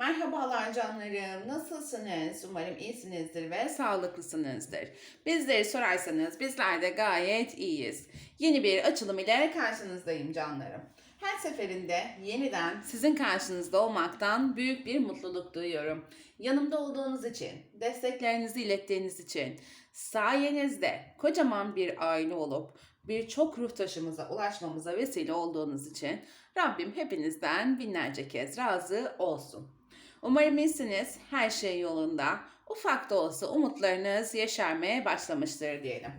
Merhabalar canlarım. Nasılsınız? Umarım iyisinizdir ve sağlıklısınızdır. Bizleri sorarsanız bizler de gayet iyiyiz. Yeni bir açılım ile karşınızdayım canlarım. Her seferinde yeniden sizin karşınızda olmaktan büyük bir mutluluk duyuyorum. Yanımda olduğunuz için, desteklerinizi ilettiğiniz için, sayenizde kocaman bir aile olup birçok ruh taşımıza ulaşmamıza vesile olduğunuz için Rabbim hepinizden binlerce kez razı olsun. Umarım iyisiniz, her şey yolunda, ufak da olsa umutlarınız yeşermeye başlamıştır diyelim.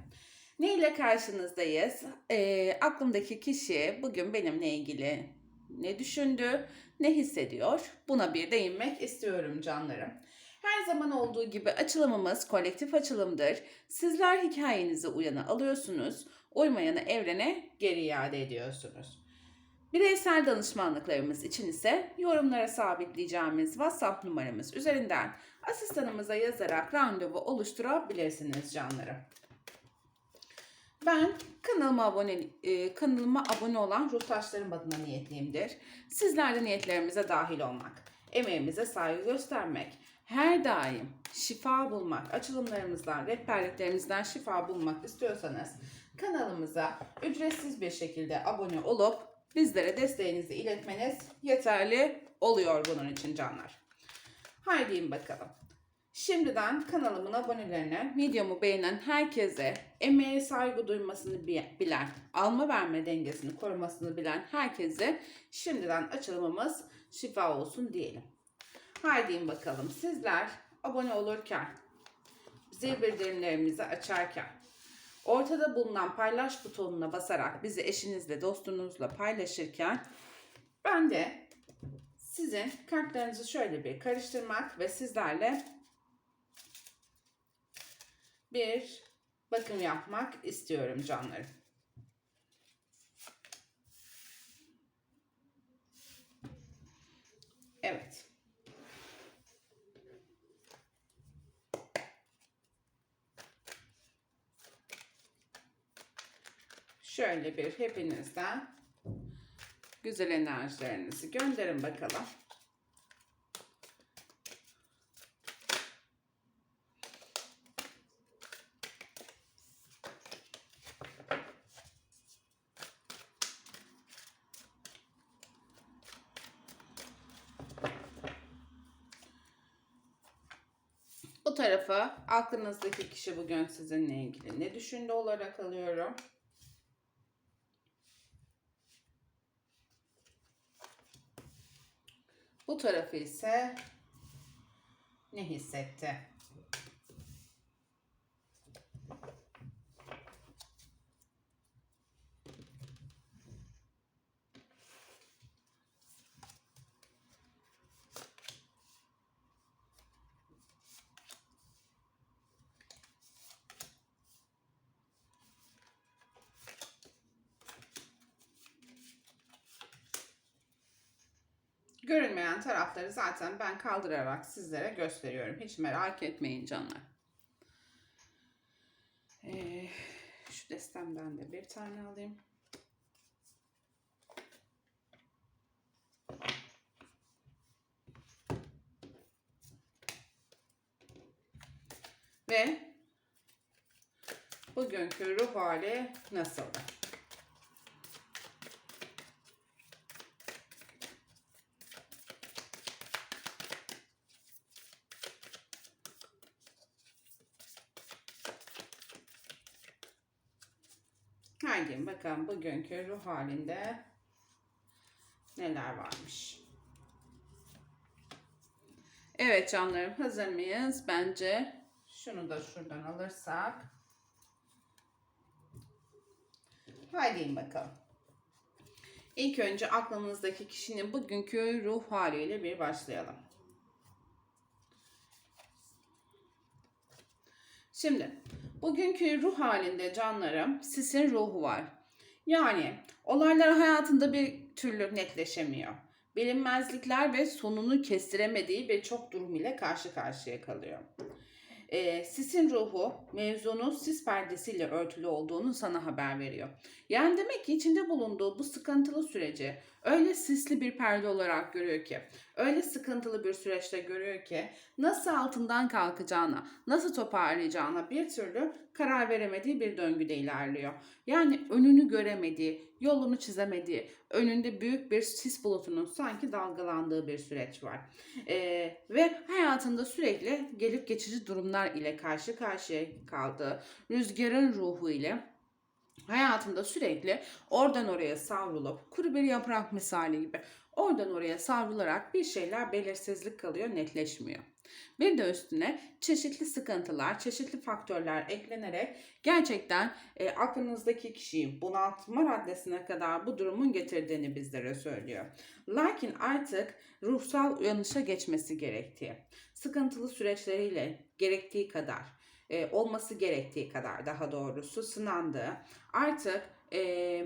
Ne ile karşınızdayız? Ee, aklımdaki kişi bugün benimle ilgili ne düşündü, ne hissediyor? Buna bir değinmek istiyorum canlarım. Her zaman olduğu gibi açılımımız kolektif açılımdır. Sizler hikayenizi uyana alıyorsunuz, uymayanı evrene geri iade ediyorsunuz. Bireysel danışmanlıklarımız için ise yorumlara sabitleyeceğimiz WhatsApp numaramız üzerinden asistanımıza yazarak randevu oluşturabilirsiniz canlarım. Ben kanalıma abone e, kanalıma abone olan ruhtaşlarım adına niyetliyimdir. Sizler de niyetlerimize dahil olmak, emeğimize saygı göstermek, her daim şifa bulmak, açılımlarımızdan, rehberliklerimizden şifa bulmak istiyorsanız kanalımıza ücretsiz bir şekilde abone olup bizlere desteğinizi iletmeniz yeterli oluyor bunun için canlar. Haydi bakalım. Şimdiden kanalımın abonelerine, videomu beğenen herkese, emeğe saygı duymasını bi- bilen, alma verme dengesini korumasını bilen herkese şimdiden açılımımız şifa olsun diyelim. Haydi bakalım sizler abone olurken, zil bildirimlerimizi açarken, ortada bulunan paylaş butonuna basarak bizi eşinizle, dostunuzla paylaşırken ben de sizin kartlarınızı şöyle bir karıştırmak ve sizlerle bir bakım yapmak istiyorum canlarım. Evet. Şöyle bir hepinizden güzel enerjilerinizi gönderin bakalım. Bu tarafa aklınızdaki kişi bugün sizinle ilgili ne düşündü olarak alıyorum. Tarafı ise ne hissetti? Görünmeyen tarafları zaten ben kaldırarak sizlere gösteriyorum. Hiç merak etmeyin canlar. Ee, şu destemden de bir tane alayım. Ve bugünkü ruh hali nasıldı? Haydi bakalım bugünkü ruh halinde neler varmış. Evet canlarım hazır mıyız? Bence şunu da şuradan alırsak. Haydi bakalım. İlk önce aklınızdaki kişinin bugünkü ruh haliyle bir başlayalım. Şimdi bugünkü ruh halinde canlarım sisin ruhu var. Yani olaylar hayatında bir türlü netleşemiyor. Bilinmezlikler ve sonunu kestiremediği birçok durum ile karşı karşıya kalıyor. Ee, sisin ruhu mevzunun sis perdesiyle örtülü olduğunu sana haber veriyor. Yani demek ki içinde bulunduğu bu sıkıntılı süreci öyle sisli bir perde olarak görüyor ki, öyle sıkıntılı bir süreçte görüyor ki nasıl altından kalkacağına, nasıl toparlayacağına bir türlü karar veremediği bir döngüde ilerliyor. Yani önünü göremediği, yolunu çizemediği, önünde büyük bir sis bulutunun sanki dalgalandığı bir süreç var. Ee, ve hayatında sürekli gelip geçici durumlar ile karşı karşıya kaldığı, rüzgarın ruhu ile hayatında sürekli oradan oraya savrulup kuru bir yaprak misali gibi oradan oraya savrularak bir şeyler belirsizlik kalıyor, netleşmiyor. Bir de üstüne çeşitli sıkıntılar, çeşitli faktörler eklenerek gerçekten e, aklınızdaki kişiyi bunaltma raddesine kadar bu durumun getirdiğini bizlere söylüyor. Lakin artık ruhsal uyanışa geçmesi gerektiği, sıkıntılı süreçleriyle gerektiği kadar, e, olması gerektiği kadar daha doğrusu sınandığı, artık e,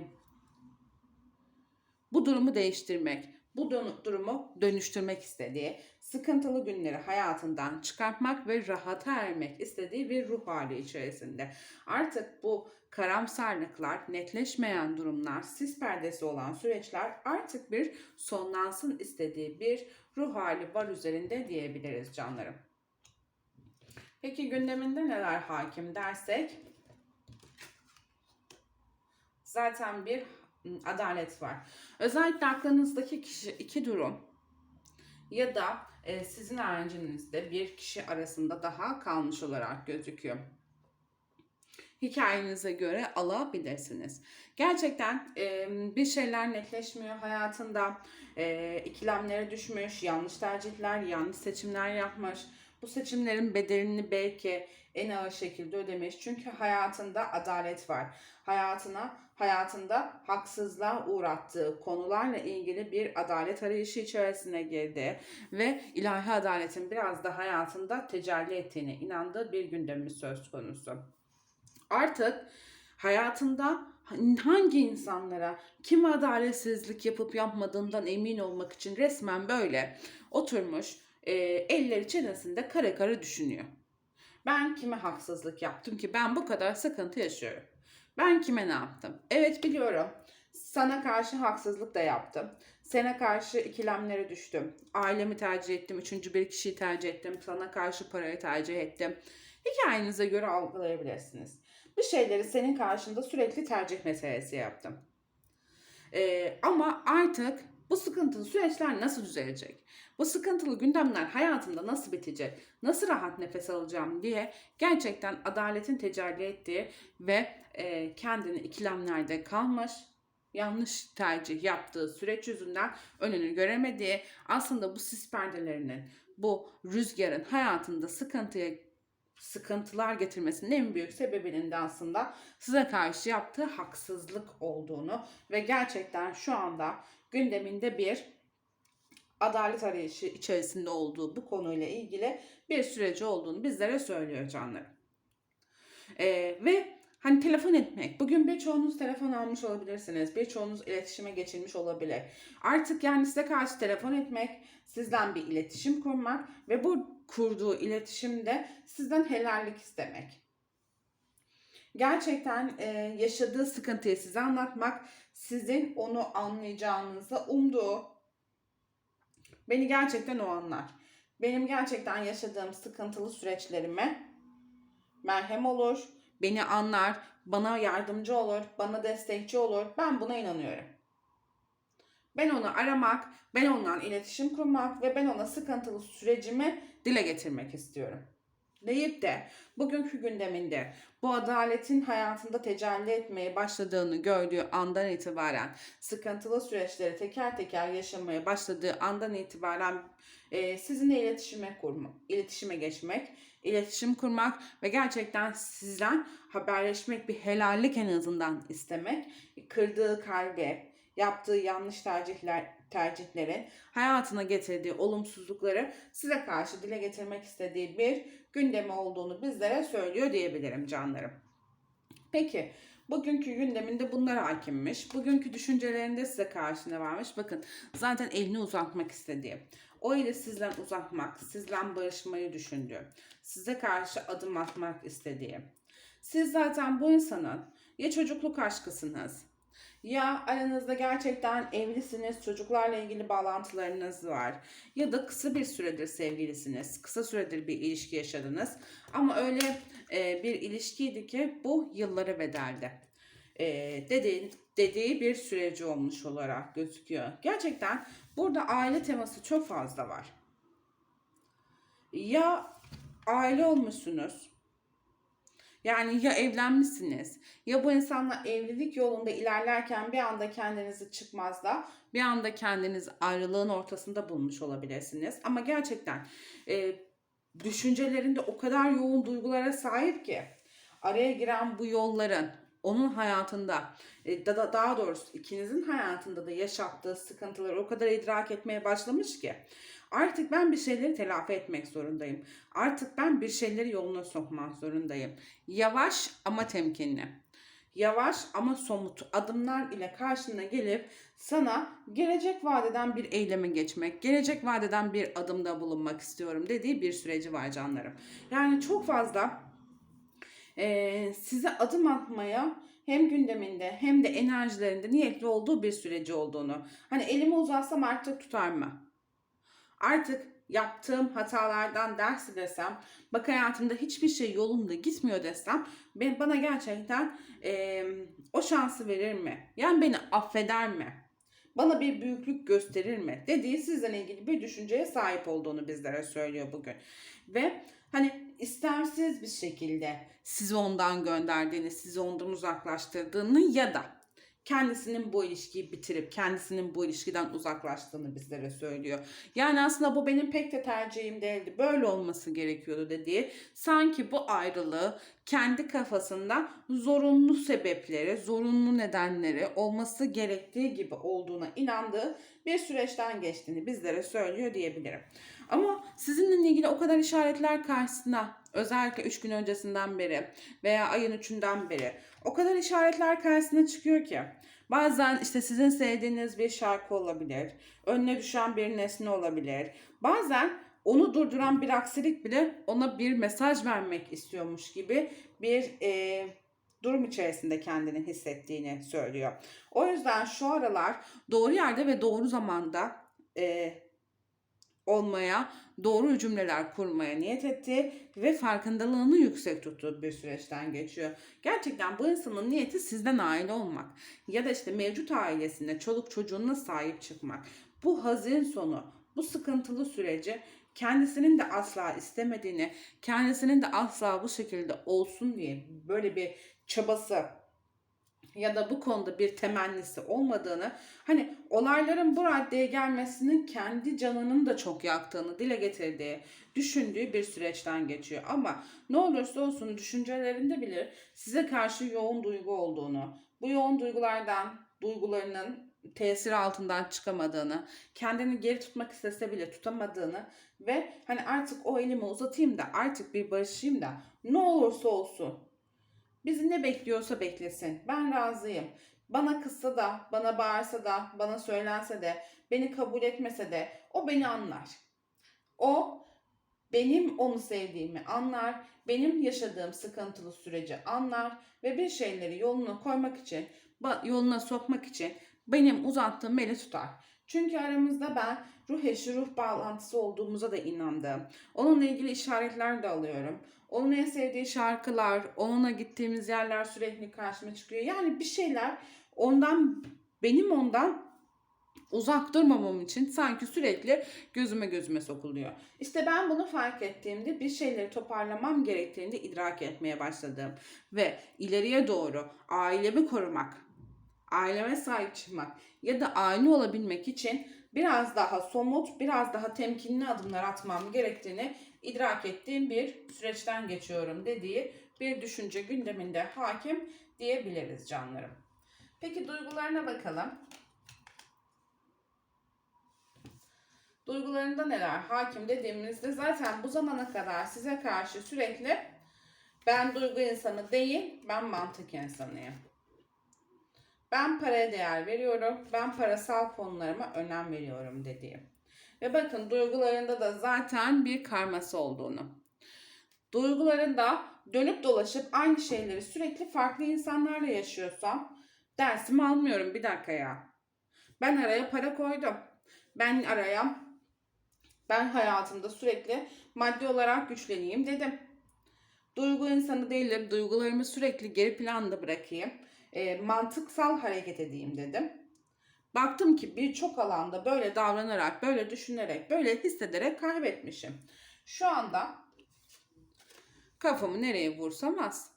bu durumu değiştirmek, bu durumu dönüştürmek istediği, sıkıntılı günleri hayatından çıkartmak ve rahata ermek istediği bir ruh hali içerisinde. Artık bu karamsarlıklar, netleşmeyen durumlar, sis perdesi olan süreçler artık bir sonlansın istediği bir ruh hali var üzerinde diyebiliriz canlarım. Peki gündeminde neler hakim dersek zaten bir ım, adalet var. Özellikle aklınızdaki kişi iki durum ya da e, sizin haricinizde bir kişi arasında daha kalmış olarak gözüküyor. Hikayenize göre alabilirsiniz. Gerçekten e, bir şeyler netleşmiyor hayatında. E, ikilemlere düşmüş, yanlış tercihler, yanlış seçimler yapmış. Bu seçimlerin bedelini belki en ağır şekilde ödemiş. Çünkü hayatında adalet var. Hayatına, hayatında haksızlığa uğrattığı konularla ilgili bir adalet arayışı içerisine girdi ve ilahi adaletin biraz da hayatında tecelli ettiğine inandığı bir gündemi söz konusu. Artık hayatında hangi insanlara kim adaletsizlik yapıp yapmadığından emin olmak için resmen böyle oturmuş e, elleri çenesinde kare kare düşünüyor. Ben kime haksızlık yaptım ki ben bu kadar sıkıntı yaşıyorum? Ben kime ne yaptım? Evet biliyorum. Sana karşı haksızlık da yaptım. Sana karşı ikilemlere düştüm. Ailemi tercih ettim. Üçüncü bir kişiyi tercih ettim. Sana karşı parayı tercih ettim. Hikayenize göre algılayabilirsiniz. Bir şeyleri senin karşında sürekli tercih meselesi yaptım. Ee, ama artık bu sıkıntılı süreçler nasıl düzelecek? Bu sıkıntılı gündemler hayatımda nasıl bitecek? Nasıl rahat nefes alacağım diye gerçekten adaletin tecelli ettiği ve e, kendini ikilemlerde kalmış, yanlış tercih yaptığı süreç yüzünden önünü göremediği, aslında bu sis perdelerinin, bu rüzgarın hayatında sıkıntıya sıkıntılar getirmesinin en büyük sebebinin de aslında size karşı yaptığı haksızlık olduğunu ve gerçekten şu anda gündeminde bir adalet arayışı içerisinde olduğu bu konuyla ilgili bir süreci olduğunu bizlere söylüyor canlarım. Ee, ve hani telefon etmek. Bugün birçoğunuz telefon almış olabilirsiniz. Birçoğunuz iletişime geçilmiş olabilir. Artık yani size karşı telefon etmek, sizden bir iletişim kurmak ve bu kurduğu iletişimde sizden helallik istemek. Gerçekten e, yaşadığı sıkıntıyı size anlatmak, sizin onu anlayacağınızı umduğu, beni gerçekten o anlar. Benim gerçekten yaşadığım sıkıntılı süreçlerime merhem olur, beni anlar, bana yardımcı olur, bana destekçi olur. Ben buna inanıyorum. Ben onu aramak, ben ondan iletişim kurmak ve ben ona sıkıntılı sürecimi dile getirmek istiyorum. Deyip de bugünkü gündeminde bu adaletin hayatında tecelli etmeye başladığını gördüğü andan itibaren sıkıntılı süreçleri teker teker yaşamaya başladığı andan itibaren e, sizinle iletişime kurma, iletişime geçmek, iletişim kurmak ve gerçekten sizden haberleşmek bir helallik en azından istemek, kırdığı kalbe, yaptığı yanlış tercihler tercihlerin hayatına getirdiği olumsuzlukları size karşı dile getirmek istediği bir gündemi olduğunu bizlere söylüyor diyebilirim canlarım. Peki bugünkü gündeminde bunlar hakimmiş. Bugünkü düşüncelerinde size karşı ne varmış? Bakın zaten elini uzatmak istediği. O eli sizden uzatmak, sizden barışmayı düşündüğü, size karşı adım atmak istediği. Siz zaten bu insanın ya çocukluk aşkısınız, Ya aranızda gerçekten evlisiniz, çocuklarla ilgili bağlantılarınız var. Ya da kısa bir süredir sevgilisiniz, kısa süredir bir ilişki yaşadınız. Ama öyle e, bir ilişkiydi ki bu yıllara bedeldi. E, dediği, dediği bir süreci olmuş olarak gözüküyor. Gerçekten burada aile teması çok fazla var. Ya aile olmuşsunuz, yani ya evlenmişsiniz ya bu insanla evlilik yolunda ilerlerken bir anda kendinizi çıkmazda bir anda kendiniz ayrılığın ortasında bulmuş olabilirsiniz. Ama gerçekten e, düşüncelerinde o kadar yoğun duygulara sahip ki araya giren bu yolların onun hayatında e, da, da- daha doğrusu ikinizin hayatında da yaşattığı sıkıntıları o kadar idrak etmeye başlamış ki artık ben bir şeyleri telafi etmek zorundayım. Artık ben bir şeyleri yoluna sokmak zorundayım. Yavaş ama temkinli. Yavaş ama somut adımlar ile karşına gelip sana gelecek vadeden bir eyleme geçmek, gelecek vadeden bir adımda bulunmak istiyorum dediği bir süreci var canlarım. Yani çok fazla eee, size adım atmaya hem gündeminde hem de enerjilerinde niyetli olduğu bir süreci olduğunu. Hani elimi uzatsam artık tutar mı? Artık yaptığım hatalardan ders desem, bak hayatımda hiçbir şey yolunda gitmiyor desem, ben, bana gerçekten eee, o şansı verir mi? Yani beni affeder mi? Bana bir büyüklük gösterir mi? Dediği sizle ilgili bir düşünceye sahip olduğunu bizlere söylüyor bugün. Ve hani istemsiz bir şekilde sizi ondan gönderdiğini, sizi ondan uzaklaştırdığını ya da kendisinin bu ilişkiyi bitirip kendisinin bu ilişkiden uzaklaştığını bizlere söylüyor. Yani aslında bu benim pek de tercihim değildi. Böyle olması gerekiyordu dediği sanki bu ayrılığı kendi kafasında zorunlu sebepleri, zorunlu nedenleri olması gerektiği gibi olduğuna inandığı bir süreçten geçtiğini bizlere söylüyor diyebilirim. Ama sizinle ilgili o kadar işaretler karşısına özellikle 3 gün öncesinden beri veya ayın 3'ünden beri o kadar işaretler karşısına çıkıyor ki bazen işte sizin sevdiğiniz bir şarkı olabilir, önüne düşen bir nesne olabilir. Bazen onu durduran bir aksilik bile ona bir mesaj vermek istiyormuş gibi bir e, durum içerisinde kendini hissettiğini söylüyor. O yüzden şu aralar doğru yerde ve doğru zamanda e, olmaya, doğru cümleler kurmaya niyet etti ve farkındalığını yüksek tuttuğu bir süreçten geçiyor. Gerçekten bu insanın niyeti sizden aile olmak ya da işte mevcut ailesine, çoluk çocuğuna sahip çıkmak. Bu hazin sonu, bu sıkıntılı süreci kendisinin de asla istemediğini, kendisinin de asla bu şekilde olsun diye böyle bir çabası ya da bu konuda bir temennisi olmadığını, hani olayların bu raddeye gelmesinin kendi canının da çok yaktığını dile getirdiği, düşündüğü bir süreçten geçiyor. Ama ne olursa olsun düşüncelerinde bilir size karşı yoğun duygu olduğunu, bu yoğun duygulardan, duygularının tesir altından çıkamadığını, kendini geri tutmak istese bile tutamadığını ve hani artık o elimi uzatayım da artık bir barışayım da ne olursa olsun Bizi ne bekliyorsa beklesin. Ben razıyım. Bana kızsa da, bana bağırsa da, bana söylense de, beni kabul etmese de o beni anlar. O benim onu sevdiğimi anlar, benim yaşadığım sıkıntılı süreci anlar ve bir şeyleri yoluna koymak için, yoluna sokmak için benim uzattığım eli tutar. Çünkü aramızda ben ruh eşi, ruh bağlantısı olduğumuza da inandım. Onunla ilgili işaretler de alıyorum. Onun en sevdiği şarkılar, onunla gittiğimiz yerler sürekli karşıma çıkıyor. Yani bir şeyler ondan, benim ondan uzak durmamam için sanki sürekli gözüme gözüme sokuluyor. İşte ben bunu fark ettiğimde bir şeyleri toparlamam gerektiğini de idrak etmeye başladım. Ve ileriye doğru ailemi korumak, aileme sahip çıkmak ya da aile olabilmek için biraz daha somut, biraz daha temkinli adımlar atmam gerektiğini idrak ettiğim bir süreçten geçiyorum dediği bir düşünce gündeminde hakim diyebiliriz canlarım. Peki duygularına bakalım. Duygularında neler hakim dediğimizde zaten bu zamana kadar size karşı sürekli ben duygu insanı değil, ben mantık insanıyım. Ben paraya değer veriyorum, ben parasal konularıma önem veriyorum dediğim. Ve bakın duygularında da zaten bir karması olduğunu. Duygularında dönüp dolaşıp aynı şeyleri sürekli farklı insanlarla yaşıyorsam Dersimi almıyorum bir dakika ya. Ben araya para koydum. Ben araya ben hayatımda sürekli maddi olarak güçleneyim dedim. Duygu insanı değilim. Duygularımı sürekli geri planda bırakayım. E, mantıksal hareket edeyim dedim. Baktım ki birçok alanda böyle davranarak, böyle düşünerek, böyle hissederek kaybetmişim. Şu anda kafamı nereye vursam az.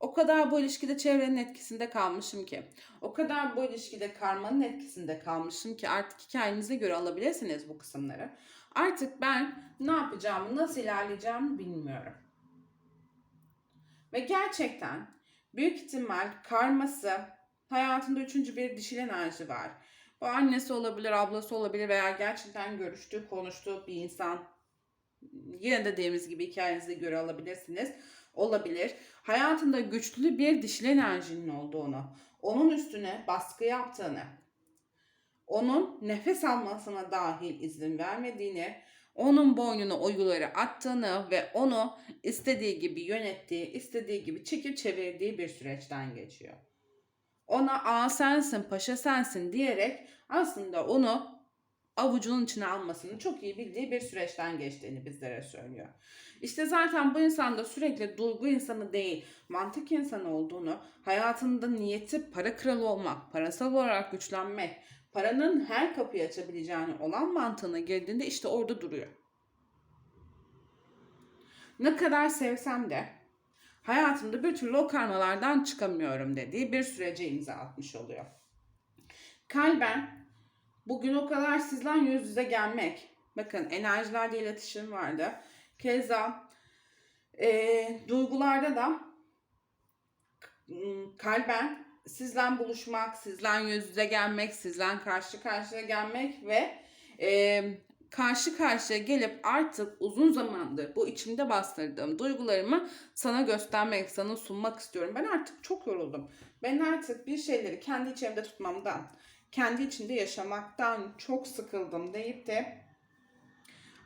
O kadar bu ilişkide çevrenin etkisinde kalmışım ki. O kadar bu ilişkide karmanın etkisinde kalmışım ki artık hikayenize göre alabilirsiniz bu kısımları. Artık ben ne yapacağımı, nasıl ilerleyeceğimi bilmiyorum. Ve gerçekten büyük ihtimal karması hayatında üçüncü bir dişil enerji var. Bu annesi olabilir, ablası olabilir veya gerçekten görüştüğü, konuştuğu bir insan. Yine de dediğimiz gibi hikayenize göre alabilirsiniz. Olabilir. Hayatında güçlü bir dişil enerjinin olduğunu, onun üstüne baskı yaptığını, onun nefes almasına dahil izin vermediğini, onun boynuna oyuları attığını ve onu istediği gibi yönettiği, istediği gibi çekip çevirdiği bir süreçten geçiyor. Ona a sensin, paşa sensin diyerek aslında onu avucunun içine almasını çok iyi bildiği bir süreçten geçtiğini bizlere söylüyor. İşte zaten bu insan da sürekli duygu insanı değil, mantık insanı olduğunu, hayatında niyeti para kralı olmak, parasal olarak güçlenmek, paranın her kapıyı açabileceğini olan mantığına girdiğinde işte orada duruyor. Ne kadar sevsem de hayatımda bir türlü o karmalardan çıkamıyorum dediği bir sürece imza atmış oluyor. Kalben bugün o kadar sizden yüz yüze gelmek. Bakın enerjilerde iletişim vardı. Keza e, duygularda da kalben sizden buluşmak, sizden yüz yüze gelmek, sizden karşı karşıya gelmek ve e, karşı karşıya gelip artık uzun zamandır bu içimde bastırdığım duygularımı sana göstermek, sana sunmak istiyorum. Ben artık çok yoruldum. Ben artık bir şeyleri kendi içimde tutmamdan, kendi içinde yaşamaktan çok sıkıldım deyip de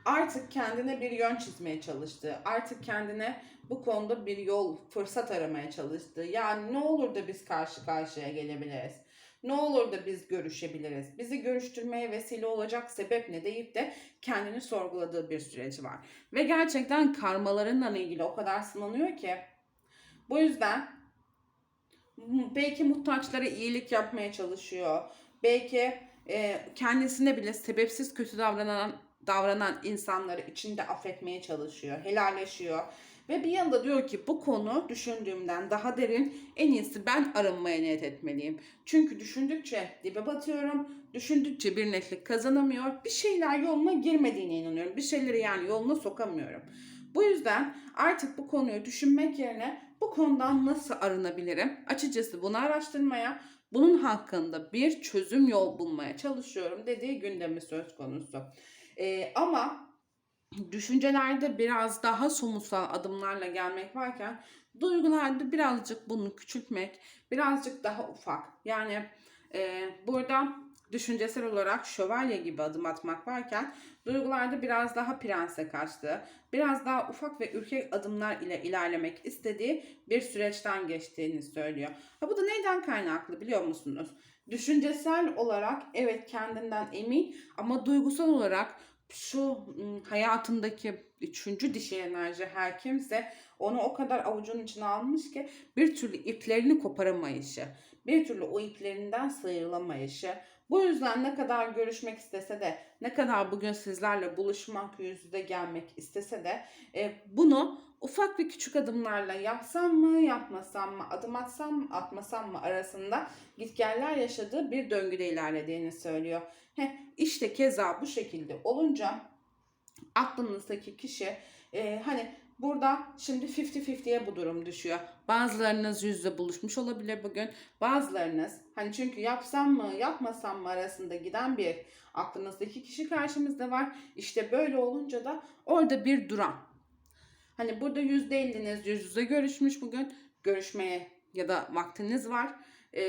artık kendine bir yön çizmeye çalıştığı, artık kendine bu konuda bir yol, fırsat aramaya çalıştığı. Yani ne olur da biz karşı karşıya gelebiliriz. Ne olur da biz görüşebiliriz. Bizi görüştürmeye vesile olacak sebep ne deyip de kendini sorguladığı bir süreci var. Ve gerçekten karmalarınla ilgili o kadar sınanıyor ki. Bu yüzden belki muhtaçlara iyilik yapmaya çalışıyor. Belki e, kendisine bile sebepsiz kötü davranan davranan insanları içinde affetmeye çalışıyor, helalleşiyor. Ve bir yanda diyor ki bu konu düşündüğümden daha derin en iyisi ben arınmaya niyet etmeliyim. Çünkü düşündükçe dibe batıyorum, düşündükçe bir netlik kazanamıyor, bir şeyler yoluna girmediğine inanıyorum. Bir şeyleri yani yoluna sokamıyorum. Bu yüzden artık bu konuyu düşünmek yerine bu konudan nasıl arınabilirim? Açıkçası bunu araştırmaya, bunun hakkında bir çözüm yol bulmaya çalışıyorum dediği gündemi söz konusu. Ee, ama düşüncelerde biraz daha somutsal adımlarla gelmek varken duygularda birazcık bunu küçültmek, birazcık daha ufak. Yani e, burada düşüncesel olarak şövalye gibi adım atmak varken duygularda biraz daha prense kaçtığı, biraz daha ufak ve ürkek adımlar ile ilerlemek istediği bir süreçten geçtiğini söylüyor. Ha bu da neyden kaynaklı biliyor musunuz? Düşüncesel olarak evet kendinden emin ama duygusal olarak şu hayatındaki üçüncü dişi enerji her kimse onu o kadar avucunun içine almış ki bir türlü iplerini koparamayışı, bir türlü o iplerinden sıyrılamayışı. Bu yüzden ne kadar görüşmek istese de, ne kadar bugün sizlerle buluşmak, yüz yüze gelmek istese de e, bunu ufak ve küçük adımlarla yapsam mı, yapmasam mı, adım atsam mı, atmasam mı arasında gitgeller yaşadığı bir döngüde ilerlediğini söylüyor. Heh, işte keza bu şekilde olunca aklınızdaki kişi e, hani burada şimdi 50-50'ye bu durum düşüyor. Bazılarınız yüzle buluşmuş olabilir bugün. Bazılarınız hani çünkü yapsam mı yapmasam mı arasında giden bir aklınızdaki kişi karşımızda var. İşte böyle olunca da orada bir duran. Hani burada %50'niz yüz yüze görüşmüş bugün. Görüşmeye ya da vaktiniz var. E,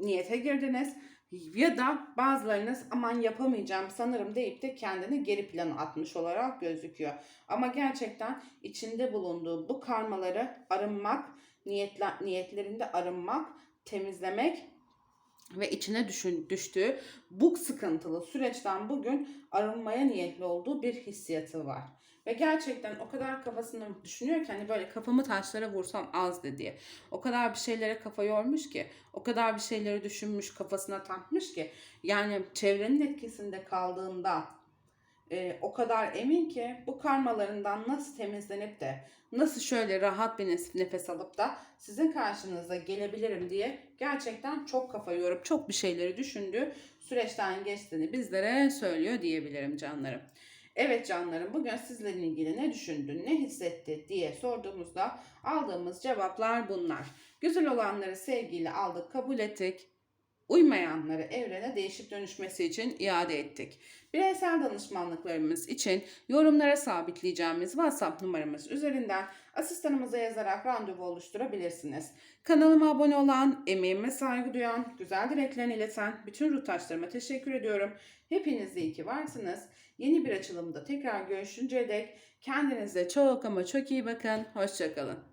niyete girdiniz ya da bazılarınız aman yapamayacağım sanırım deyip de kendini geri plana atmış olarak gözüküyor. Ama gerçekten içinde bulunduğu bu karmaları arınmak, niyetler, niyetlerinde arınmak, temizlemek ve içine düşün, düştüğü bu sıkıntılı süreçten bugün arınmaya niyetli olduğu bir hissiyatı var. Ve gerçekten o kadar kafasını düşünüyor ki hani böyle kafamı taşlara vursam azdı diye. O kadar bir şeylere kafa yormuş ki, o kadar bir şeyleri düşünmüş, kafasına takmış ki. Yani çevrenin etkisinde kaldığında e, o kadar emin ki bu karmalarından nasıl temizlenip de nasıl şöyle rahat bir nef- nefes alıp da sizin karşınıza gelebilirim diye gerçekten çok kafa yorup çok bir şeyleri düşündüğü süreçten geçtiğini bizlere söylüyor diyebilirim canlarım. Evet canlarım bugün sizlerle ilgili ne düşündün, ne hissetti diye sorduğumuzda aldığımız cevaplar bunlar. Güzel olanları sevgiyle aldık, kabul ettik. Uymayanları evrene değişip dönüşmesi için iade ettik. Bireysel danışmanlıklarımız için yorumlara sabitleyeceğimiz WhatsApp numaramız üzerinden asistanımıza yazarak randevu oluşturabilirsiniz. Kanalıma abone olan, emeğime saygı duyan, güzel dileklerini ileten bütün ruhtaşlarıma teşekkür ediyorum. Hepiniz iyi ki varsınız. Yeni bir açılımda tekrar görüşünceye dek kendinize çok ama çok iyi bakın. Hoşçakalın.